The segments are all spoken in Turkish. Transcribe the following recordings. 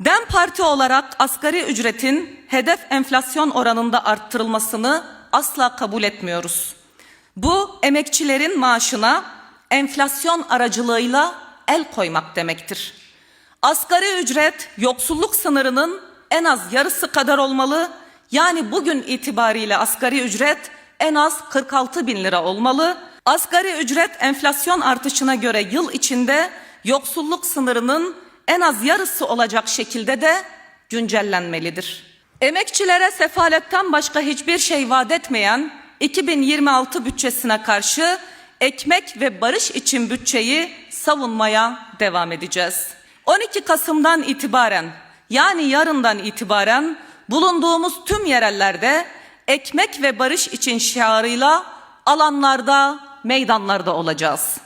DEM Parti olarak asgari ücretin hedef enflasyon oranında arttırılmasını asla kabul etmiyoruz. Bu emekçilerin maaşına enflasyon aracılığıyla el koymak demektir. Asgari ücret yoksulluk sınırının en az yarısı kadar olmalı. Yani bugün itibariyle asgari ücret en az 46 bin lira olmalı. Asgari ücret enflasyon artışına göre yıl içinde yoksulluk sınırının en az yarısı olacak şekilde de güncellenmelidir. Emekçilere sefaletten başka hiçbir şey vaat etmeyen 2026 bütçesine karşı ekmek ve barış için bütçeyi savunmaya devam edeceğiz. 12 Kasım'dan itibaren yani yarından itibaren bulunduğumuz tüm yerellerde ekmek ve barış için şiarıyla alanlarda, meydanlarda olacağız.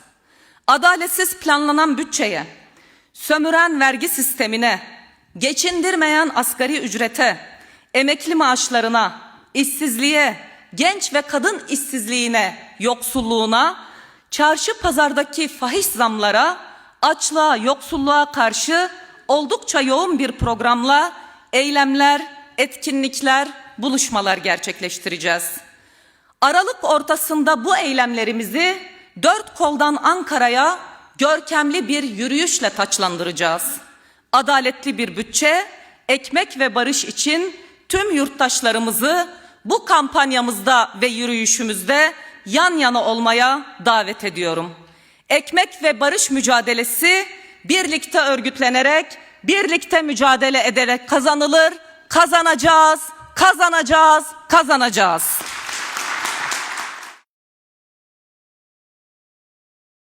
Adaletsiz planlanan bütçeye, sömüren vergi sistemine, geçindirmeyen asgari ücrete, emekli maaşlarına, işsizliğe, genç ve kadın işsizliğine, yoksulluğuna, çarşı pazardaki fahiş zamlara, açlığa, yoksulluğa karşı oldukça yoğun bir programla eylemler, etkinlikler, buluşmalar gerçekleştireceğiz. Aralık ortasında bu eylemlerimizi dört koldan Ankara'ya görkemli bir yürüyüşle taçlandıracağız. Adaletli bir bütçe, ekmek ve barış için tüm yurttaşlarımızı bu kampanyamızda ve yürüyüşümüzde yan yana olmaya davet ediyorum. Ekmek ve barış mücadelesi birlikte örgütlenerek, birlikte mücadele ederek kazanılır. Kazanacağız, kazanacağız, kazanacağız.